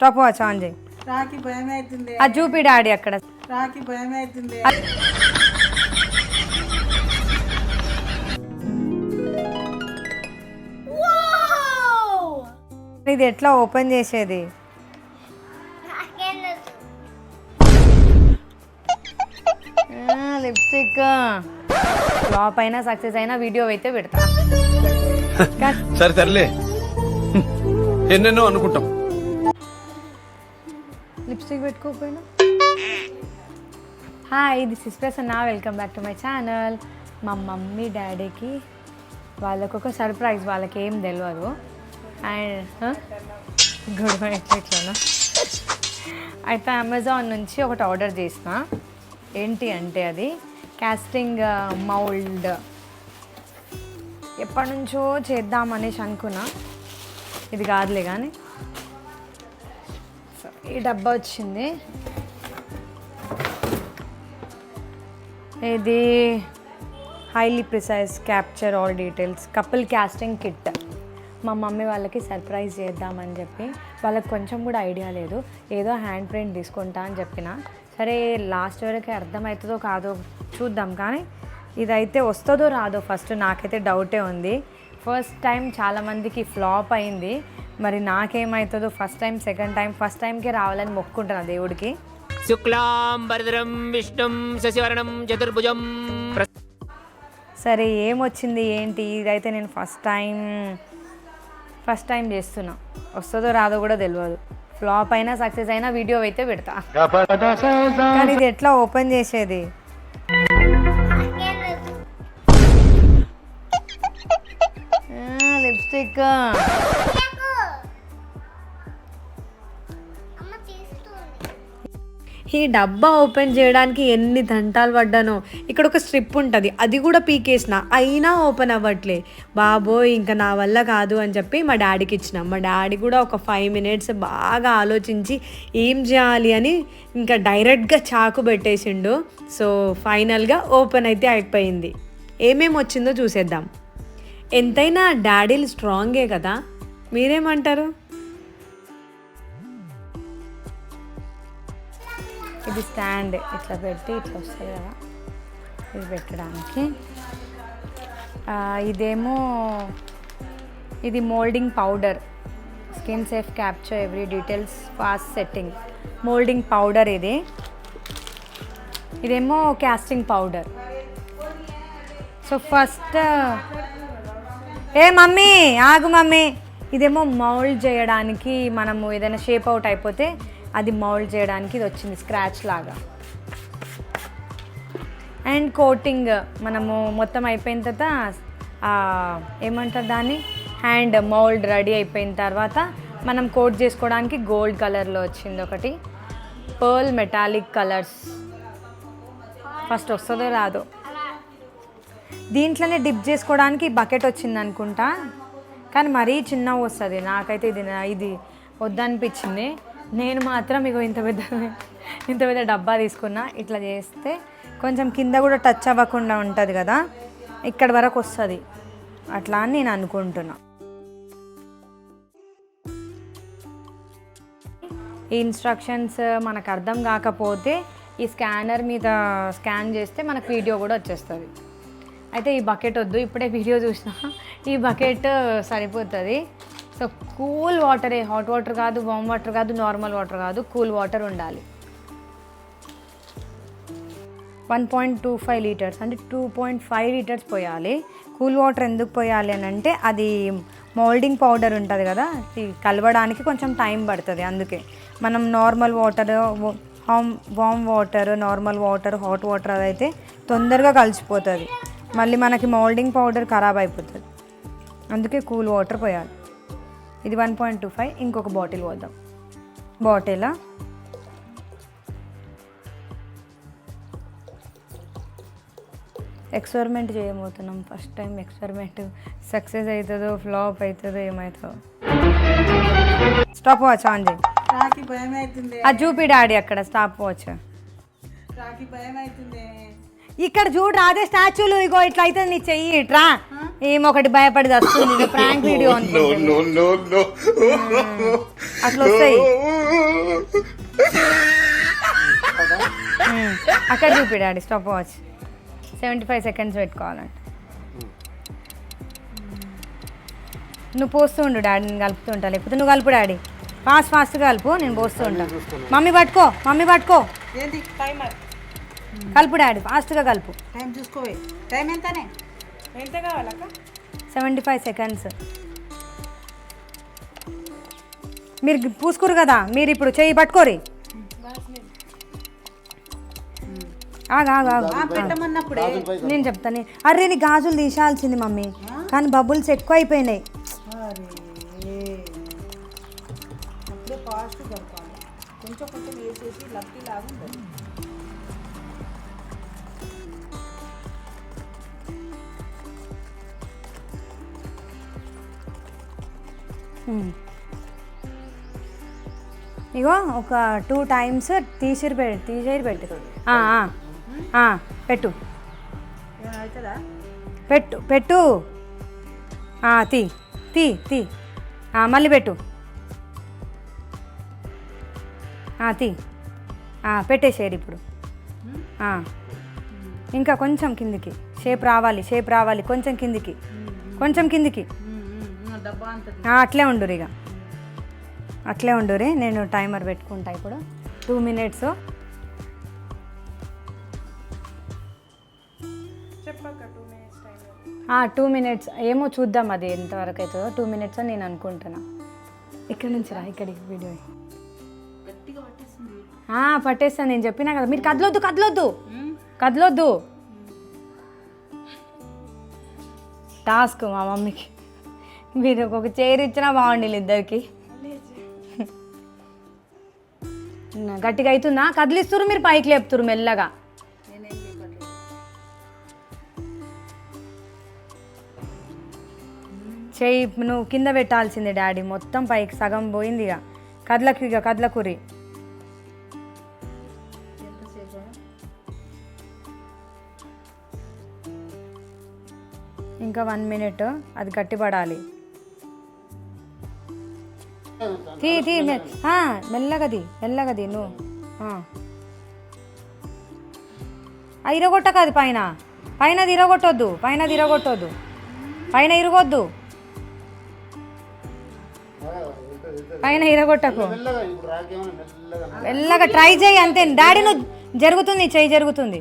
Stop watch on చేయి రాకి భయం అవుతుంది అది చూపి డాడీ అక్కడ. రాకి భయం అవుతుంది ఇది ఎట్లా ఓపెన్ చేసేది? లిప్స్టిక్. ఫ్లాప్ అయినా సక్సెస్ అయినా వీడియో అయితే పెడతా. సరే సర్లే. ఎన్నెన్నో అనుకుంటాం. Lipstick పెట్టుకోకపోయినా? Hi this is Prasanna welcome back to my channel మా మమ్మీ డాడీకి వాళ్ళకు ఒక సర్ప్రైజ్ వాళ్ళకి ఏం తెలియదు అండ్ గొడవ ఎట్లా అయితే అమెజాన్ నుంచి ఒకటి ఆర్డర్ చేసిన. ఏంటి అంటే అది? క్యాస్టింగ్ మౌల్డ్ uh, ఎప్పటి నుంచో చేద్దామనేసి అనుకున్నా. ఇది కాదులే కానీ ఈ డబ్బా వచ్చింది. ఇది highly precise capture all details couple casting kit మా మమ్మీ వాళ్ళకి సర్ప్రైజ్ చేద్దామని చెప్పి వాళ్ళకి కొంచెం కూడా ఐడియా లేదు. ఏదో హ్యాండ్ ప్రింట్ తీసుకుంటా అని చెప్పిన. సరే లాస్ట్ వరకు అర్థమవుతుందో కాదో చూద్దాం. కానీ ఇదైతే వస్తుందో రాదో ఫస్ట్ నాకైతే డౌటే ఉంది. ఫస్ట్ టైం చాలామందికి ఫ్లాప్ అయింది. మరి నాకేమవుతుందో first time second time first టైంకే రావాలని మొక్కుంటున్నా దేవుడికి. శుక్లాం వరదరం విష్ణుం శశివరణం చతుర్భుజం. సరే ఏమొచ్చింది ఏంటి? ఇదైతే నేను ఫస్ట్ టైం ఫస్ట్ టైం చేస్తున్నా. వస్తుందో రాదో కూడా తెలియదు ఫ్లాప్ అయినా సక్సెస్ అయినా వీడియో అయితే పెడతా. కానీ ఇది ఎట్లా ఓపెన్ చేసేది? లిప్స్టిక్ ఈ డబ్బా ఓపెన్ చేయడానికి ఎన్ని దంటాలు పడ్డానో. ఇక్కడ ఒక స్ట్రిప్ ఉంటుంది. అది కూడా పీకేసిన. అయినా ఓపెన్ అవ్వట్లే. బాబోయ్ ఇంకా నా వల్ల కాదు అని చెప్పి మా డాడీకి ఇచ్చిన. మా డాడీ కూడా ఒక ఫైవ్ మినిట్స్ బాగా ఆలోచించి ఏం చేయాలి అని ఇంకా డైరెక్ట్గా చాకు పెట్టేసిండు. సో ఫైనల్గా ఓపెన్ అయితే అయిపోయింది. ఏమేమి వచ్చిందో చూసేద్దాం. ఎంతైనా డాడీలు స్ట్రాంగే కదా. మీరేమంటారు? ఇది స్టాండ్ ఇట్లా పెట్టి ఇట్లా వస్తుంది కదా. ఇది పెట్టడానికి. ఇదేమో ఇది molding powder skin safe capture every details fast setting molding powder ఇది. ఇదేమో క్యాస్టింగ్ పౌడర్ సో ఫస్ట్ ఏ మమ్మీ ఆగు మమ్మీ. ఇదేమో మౌల్డ్ చేయడానికి మనము ఏదైనా షేప్ అవుట్ అయిపోతే అది మౌల్డ్ చేయడానికి ఇది వచ్చింది స్క్రాచ్ లాగా. అండ్ కోటింగ్ మనము మొత్తం అయిపోయిన తర్వాత ఏమంటారు దాన్ని? హ్యాండ్ మౌల్డ్ రెడీ అయిపోయిన తర్వాత మనం కోట్ చేసుకోవడానికి గోల్డ్ కలర్లో వచ్చింది ఒకటి. Pearl metallic colours. ఫస్ట్ వస్తుందో రాదో? దీంట్లోనే డిప్ చేసుకోవడానికి బకెట్ వచ్చింది అనుకుంటా. కానీ మరీ చిన్నగా వస్తుంది. నాకైతే ఇది ఇది వద్దనిపించింది. నేను మాత్రం ఇగో ఇంత పెద్ద ఇంత పెద్ద డబ్బా తీసుకున్నా. ఇట్లా చేస్తే కొంచెం కింద కూడా టచ్ అవ్వకుండా ఉంటుంది కదా. ఇక్కడ వరకు వస్తుంది. అట్లా అని నేను అనుకుంటున్నా. ఈ ఇన్స్ట్రక్షన్స్ మనకు అర్థం కాకపోతే ఈ స్కానర్ మీద స్కాన్ చేస్తే మనకు వీడియో కూడా వచ్చేస్తుంది. అయితే ఈ బకెట్ వద్దు. ఇప్పుడే వీడియో చూసిన. ఈ బకెట్ సరిపోతుంది. సో కూల్ వాటరే హాట్ వాటర్ కాదు వామ్ వాటర్ కాదు నార్మల్ వాటర్ కాదు కూల్ వాటర్ ఉండాలి. One point two five litres అంటే టూ పాయింట్ ఫైవ్ లీటర్స్ పోయాలి. కూల్ వాటర్ ఎందుకు పోయాలి అని అంటే అది మోల్డింగ్ పౌడర్ ఉంటుంది కదా కలవడానికి కొంచెం టైం పడుతుంది అందుకే. మనం నార్మల్ వాటర్ హామ్ warm water normal water hot water అదైతే తొందరగా కలిసిపోతుంది. మళ్ళీ మనకి మోల్డింగ్ పౌడర్ ఖరాబ్ అయిపోతుంది. అందుకే కూల్ వాటర్ పోయాలి. ఇది వన్ పాయింట్ టూ ఫైవ్. ఇంకొక బాటిల్ పోద్దాం. బాటిల్? ఎక్స్పెరిమెంట్ చేయబోతున్నాం. ఫస్ట్ టైం ఎక్స్పెరిమెంట్ సక్సెస్ అవుతుందో ఫ్లాప్ అవుతుందో ఏమవుతుందో స్టాప్ వాచ్ ఆన్ చేయి. అది చూపి డాడీ అక్కడ స్టాప్ వాచ్ భయం అవుతుంది ఇక్కడ చూడు అదే స్టాచ్యూలు ఇగో ఇట్లా అయితే నీ చెయ్యి ఇట్రా. ఏమొకటి భయపడి వస్తుంది ప్రాంక్ వీడియో అట్లా వస్తాయి. అక్కడ చూపి daddy stop watch seventy five seconds పెట్టుకోవాలంట. నువ్వు పోస్తూ ఉండు డాడీ నేను కలుపుతూ ఉంటా. లేకపోతే నువ్వు కలుపు డాడీ. ఫాస్ట్ ఫాస్ట్గా కలుపు నేను పోస్తూ ఉంటా. మమ్మీ పట్టుకో మమ్మీ పట్టుకో. ఏంటి? టైమర్ కలుపు డాడీ. ఫాస్ట్గా కలుపు. టైం చూసుకోవే. టైం ఎంతనే? ఎంత కావాలక్క? Seventy five seconds. మీరు పూసుకురు కదా మీరు ఇప్పుడు చెయ్యి పట్టుకోరి. పెట్టమన్నప్పుడే. నేను చెప్తాను. అరే నీ గాజులు తీసాల్సింది మమ్మీ. కానీ బబుల్స్ ఎక్కువ అయిపోయినాయి కొంచెం కొంచెం వేసేసి లక్కీ లాగా ఇగో ఒక టూ టైమ్స్ తీసిరి పెట్టి తీసేరి పెట్టు. పెట్టు. పెట్టు పెట్టు. తీ తీ తీ. మళ్ళీ పెట్టు. తీ. పెట్టేసేరు ఇప్పుడు. ఇంకా కొంచెం కిందికి. షేప్ రావాలి షేప్ రావాలి. కొంచెం కిందికి. కొంచెం కిందికి. అట్లే ఉండురు ఇక అట్లే ఉండురి నేను టైమర్ పెట్టుకుంటా ఇప్పుడు. టూ మినిట్స్ టూ మినిట్స్ ఏమో చూద్దాం అది ఎంతవరకు అవుతుందో టూ మినిట్స్ అని నేను అనుకుంటున్నా. ఇక్కడ నుంచి రా? ఇక్కడికి వీడియో. పట్టేస్తాను నేను చెప్పినా కదా. మీరు కదలొద్దు కదలొద్దు. కదలొద్దు. టాస్క్ మా మమ్మీకి. మీరు ఒక చైర్ ఇచ్చినా బాగుండి ఇద్దరికి. గట్టిగా అవుతుందా? కదిలిస్తురు మీరు పైకి లేపుతురు మెల్లగా. చెయ్యి నువ్వు కింద పెట్టాల్సిందే డాడీ మొత్తం పైకి సగం పోయింది ఇక. కదలకు ఇక కదలకురి ఇంకా వన్ మినిట్ అది గట్టిపడాలి. తీ తీ మెల్లగది మెల్లగది నువ్వు. ఇరగొట్టక అది పైన. పైన ఇరగొట్టొద్దు పైన ఇరగొట్టొద్దు. పైన ఇరగొద్దు. పైన ఇరగొట్టకు. మెల్లగా ట్రై చేయి అంతే. డాడీ నువ్వు జరుగుతుంది చెయ్యి జరుగుతుంది.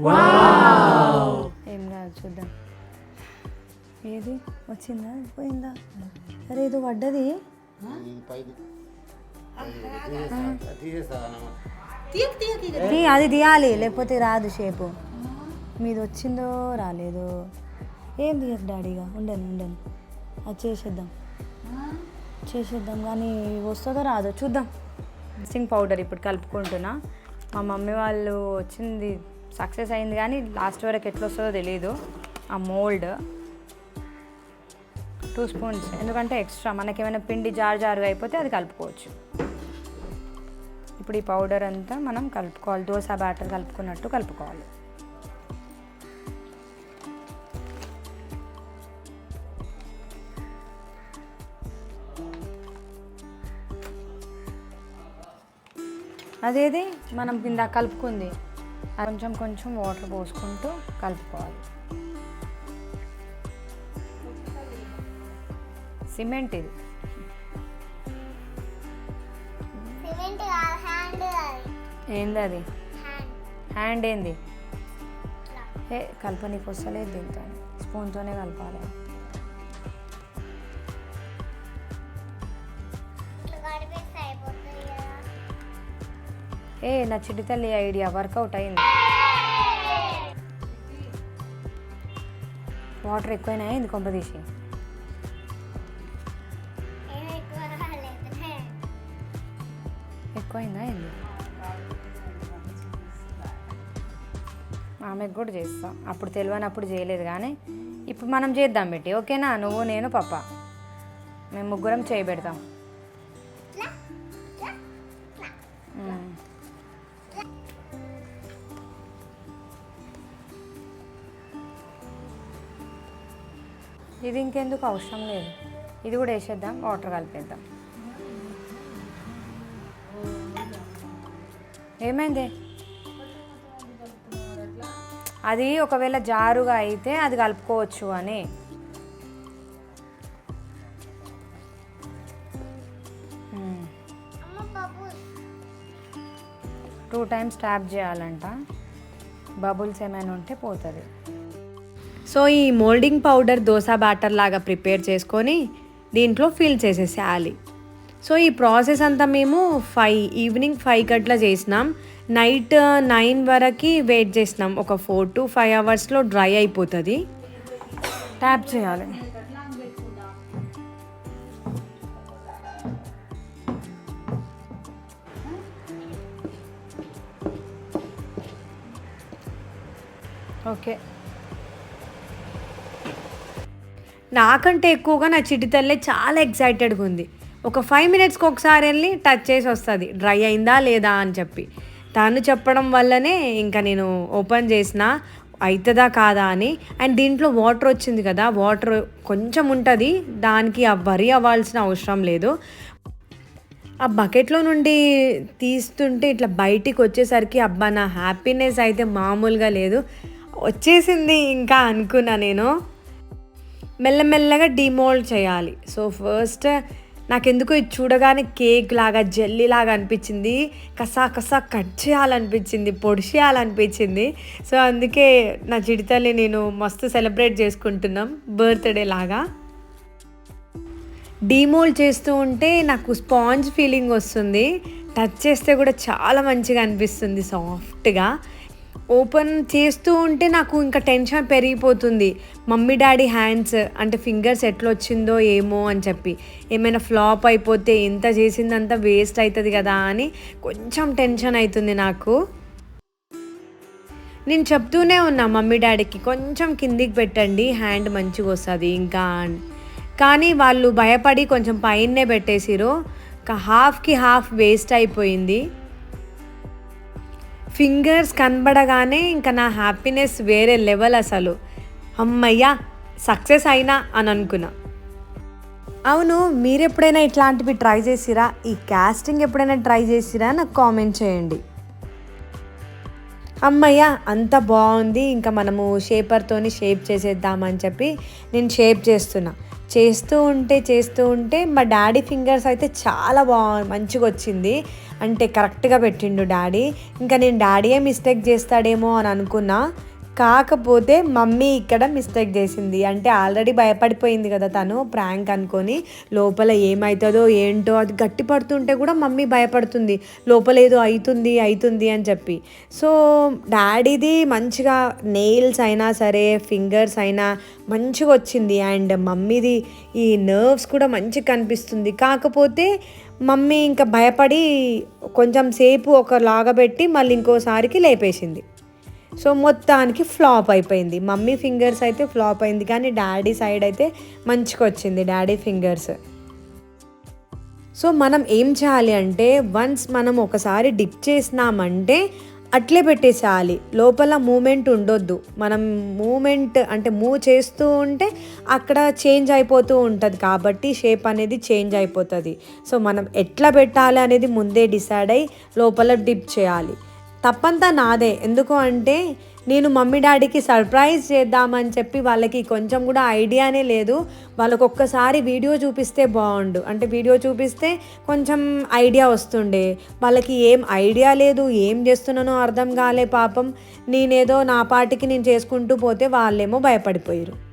ఏం కాదు చూద్దాం. ఏది? వచ్చిందా? పోయిందా? అరే ఏదో పడ్డది అది తీయాలి లేకపోతే రాదు షేపు. మీది వచ్చిందో రాలేదో? ఏం తీయకు డాడీగా ఉండను ఉండను. అది చేసేద్దాం. చేసేద్దాం కానీ వస్తుందో రాదో చూద్దాం. మిక్సింగ్ పౌడర్ ఇప్పుడు కలుపుకుంటున్నా. మా మమ్మీ వాళ్ళు వచ్చింది సక్సెస్ అయింది కానీ లాస్ట్ వరకు ఎట్లా వస్తుందో తెలియదు ఆ మోల్డ్. Two spoons. ఎందుకంటే ఎక్స్ట్రా మనకి ఏమైనా పిండి జారు జారుగా అయిపోతే అది కలుపుకోవచ్చు. ఇప్పుడు ఈ పౌడర్ అంతా మనం కలుపుకోవాలి. దోశ బ్యాటర్ కలుపుకున్నట్టు కలుపుకోవాలి. అదేది? మనం కింద కలుపుకుంది. కొంచెం కొంచెం వాటర్ పోసుకుంటూ కలుపుకోవాలి. సిమెంట్ ఇది. ఏంది అది? హ్యాండ్. హ్యాండ్ ఏంది? ఏ కలపనీకి వస్తలేదు దీంతో స్పూన్తోనే కలపాలి. ఏ నా చిట్టి తల్లి ఐడియా వర్కౌట్ అయింది. వాటర్ ఎక్కువైనా అయింది కొంప తీసి ఎక్కువైందా ఏంది? ఆమెకు కూడా చేస్తాం. అప్పుడు తెలియనప్పుడు చేయలేదు కానీ ఇప్పుడు మనం చేద్దాం పెట్టి ఓకేనా? నువ్వు నేను పప్ప మేము ముగ్గురం చేయబెడతాం ఇది ఇంకెందుకు అవసరం లేదు. ఇది కూడా వేసేద్దాం వాటర్ కలిపేద్దాం. ఏమైంది? అది ఒకవేళ జారుగా అయితే అది కలుపుకోవచ్చు అని. టూ టైమ్స్ ట్యాప్ చేయాలంట. బబుల్స్ ఏమైనా ఉంటే పోతుంది. సో ఈ మోల్డింగ్ పౌడర్ దోశ బ్యాటర్ లాగా ప్రిపేర్ చేసుకొని దీంట్లో ఫిల్ చేసేసేయాలి. సో ఈ ప్రాసెస్ అంతా మేము ఫైవ్ ఈవినింగ్ ఫైవ్ గట్లా చేసినాం. నైట్ నైన్ వరకు వెయిట్ చేసినాం. ఒక ఫోర్ టు ఫైవ్ అవర్స్లో డ్రై అయిపోతుంది. ట్యాప్ చేయాలి. ఓకే. నాకంటే ఎక్కువగా నా చిటి తల్లే చాలా ఎక్సైటెడ్గా ఉంది. ఒక ఫైవ్ మినిట్స్కి ఒకసారి వెళ్ళి టచ్ చేసి వస్తుంది. డ్రై అయిందా లేదా అని చెప్పి. తను చెప్పడం వల్లనే ఇంకా నేను ఓపెన్ చేసిన అవుతుందా కాదా అని. అండ్ దీంట్లో వాటర్ వచ్చింది కదా వాటర్ కొంచెం ఉంటుంది దానికి ఆ వరి అవ్వాల్సిన అవసరం లేదు. ఆ బకెట్లో నుండి తీస్తుంటే ఇట్లా బయటికి వచ్చేసరికి అబ్బా నా హ్యాపీనెస్ అయితే మామూలుగా లేదు. వచ్చేసింది ఇంకా అనుకున్నా నేను. మెల్లమెల్లగా డిమోల్డ్ చేయాలి. సో ఫస్ట్ నాకెందుకో ఇది చూడగానే కేక్ లాగా జెల్లీ లాగా అనిపించింది. కసా కసా కట్ చేయాలనిపించింది పొడి చేయాలనిపించింది సో అందుకే నా చిడితల్లి నేను మస్తు సెలబ్రేట్ చేసుకుంటున్నాం బర్త్డే లాగా. డీమోల్డ్ చేస్తూ ఉంటే నాకు స్పాంజ్ ఫీలింగ్ వస్తుంది. టచ్ చేస్తే కూడా చాలా మంచిగా అనిపిస్తుంది సాఫ్ట్గా ఓపెన్ చేస్తూ ఉంటే నాకు ఇంకా టెన్షన్ పెరిగిపోతుంది. మమ్మీ డాడీ హ్యాండ్స్ అంటే ఫింగర్స్ ఎట్లా వచ్చిందో ఏమో అని చెప్పి. ఏమైనా ఫ్లాప్ అయిపోతే ఎంత చేసిందంతా వేస్ట్ అవుతుంది కదా అని కొంచెం టెన్షన్ అవుతుంది నాకు. నేను చెప్తూనే ఉన్నా మమ్మీ డాడీకి కొంచెం కిందికి పెట్టండి హ్యాండ్ మంచిగా వస్తుంది ఇంకా అని. కానీ వాళ్ళు భయపడి కొంచెం పైనే పెట్టేసిరు హాఫ్కి హాఫ్ వేస్ట్ అయిపోయింది. ఫింగర్స్ కనబడగానే ఇంకా నా హ్యాపీనెస్ వేరే లెవెల్ అసలు. అమ్మయ్యా సక్సెస్ అయినా అని అనుకున్నా. అవును మీరు ఎప్పుడైనా ఇట్లాంటివి ట్రై చేసిరా? ఈ కాస్టింగ్ ఎప్పుడైనా ట్రై చేసిరా? నాకు కామెంట్ చేయండి. అమ్మయ్య అంత బాగుంది. ఇంకా మనము షేపర్తోని షేప్ చేసేద్దామని చెప్పి నేను షేప్ చేస్తున్నా. చేస్తూ ఉంటే చేస్తూ ఉంటే మా డాడీ ఫింగర్స్ అయితే చాలా బాగా మంచిగా వచ్చింది అంటే కరెక్ట్గా పెట్టిండు డాడీ ఇంకా నేను డాడీయే మిస్టేక్ చేస్తాడేమో అని అనుకున్నా. కాకపోతే మమ్మీ ఇక్కడ మిస్టేక్ చేసింది. అంటే ఆల్రెడీ భయపడిపోయింది కదా తను ప్రాంక్ అనుకొని. లోపల ఏమవుతుందో ఏంటో అది గట్టి పడుతుంటే కూడా మమ్మీ భయపడుతుంది. లోపల ఏదో అవుతుంది అవుతుంది అని చెప్పి. సో డాడీది మంచిగా నెయిల్స్ అయినా సరే ఫింగర్స్ అయినా మంచిగా వచ్చింది. అండ్ మమ్మీది ఈ నర్వ్స్ కూడా మంచిగా కనిపిస్తుంది. కాకపోతే మమ్మీ ఇంకా భయపడి కొంచెం సేపు ఒక లాగబెట్టి మళ్ళీ ఇంకోసారికి లేపేసింది. సో మొత్తానికి ఫ్లాప్ అయిపోయింది. మమ్మీ ఫింగర్స్ అయితే ఫ్లాప్ అయింది కానీ డాడీ సైడ్ అయితే మంచిగా వచ్చింది డాడీ ఫింగర్స్. సో మనం ఏం చేయాలి అంటే వన్స్ మనం ఒకసారి డిప్ చేసినామంటే అట్లే పెట్టేసేయాలి. లోపల మూమెంట్ ఉండొద్దు. మనం మూమెంట్ అంటే మూవ్ చేస్తూ ఉంటే అక్కడ చేంజ్ అయిపోతూ ఉంటుంది కాబట్టి షేప్ అనేది చేంజ్ అయిపోతుంది. సో మనం ఎట్లా పెట్టాలి అనేది ముందే డిసైడ్ అయ్యి లోపల డిప్ చేయాలి. తప్పంతా నాదే. ఎందుకు అంటే నేను మమ్మీ డాడీకి సర్ప్రైజ్ చేద్దామని చెప్పి వాళ్ళకి కొంచెం కూడా ఐడియానే లేదు. వాళ్ళకు ఒక్కసారి వీడియో చూపిస్తే బాగుండు. అంటే వీడియో చూపిస్తే కొంచెం ఐడియా వస్తుండే. వాళ్ళకి ఏం ఐడియా లేదు ఏం చేస్తున్నానో అర్థం కాలే పాపం. నేనేదో నా పాటికి నేను చేసుకుంటూ పోతే వాళ్ళేమో భయపడిపోయారు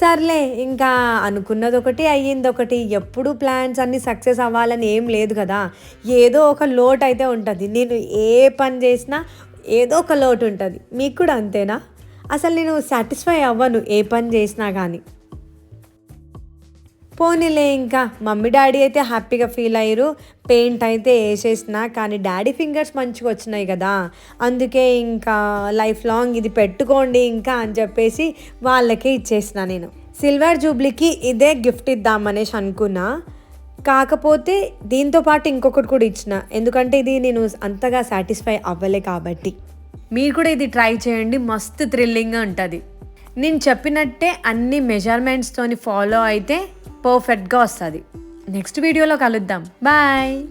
సర్లే ఇంకా అనుకున్నది ఒకటి అయ్యింది ఒకటి ఎప్పుడు ప్లాన్స్ అన్నీ సక్సెస్ అవ్వాలని ఏం లేదు కదా. ఏదో ఒక లోటు అయితే ఉంటుంది. నేను ఏ పని చేసినా ఏదో ఒక లోటు ఉంటుంది. మీకు కూడా అంతేనా? అసలు నేను సాటిస్ఫై అవ్వను ఏ పని చేసినా కానీ పోనీలే ఇంకా. మమ్మీ డాడీ అయితే హ్యాపీగా ఫీల్ అయ్యారు. పెయింట్ అయితే వేసేసిన కానీ డాడీ ఫింగర్స్ మంచిగా వచ్చినాయి కదా. అందుకే ఇంకా లైఫ్ లాంగ్ ఇది పెట్టుకోండి ఇంకా అని చెప్పేసి వాళ్ళకే ఇచ్చేసిన నేను. సిల్వర్ జూబ్లీకి ఇదే గిఫ్ట్ ఇద్దామనేసి అనుకున్నా. కాకపోతే దీంతో పాటు ఇంకొకటి కూడా ఇచ్చిన. ఎందుకంటే ఇది నేను అంతగా సాటిస్ఫై అవ్వలే కాబట్టి. మీరు కూడా ఇది ట్రై చేయండి. మస్తు థ్రిల్లింగ్గా ఉంటుంది. నేను చెప్పినట్టే అన్ని మెజర్మెంట్స్తోని ఫాలో అయితే పర్ఫెక్ట్గా వస్తుంది. నెక్స్ట్ వీడియోలో కలుద్దాం. బాయ్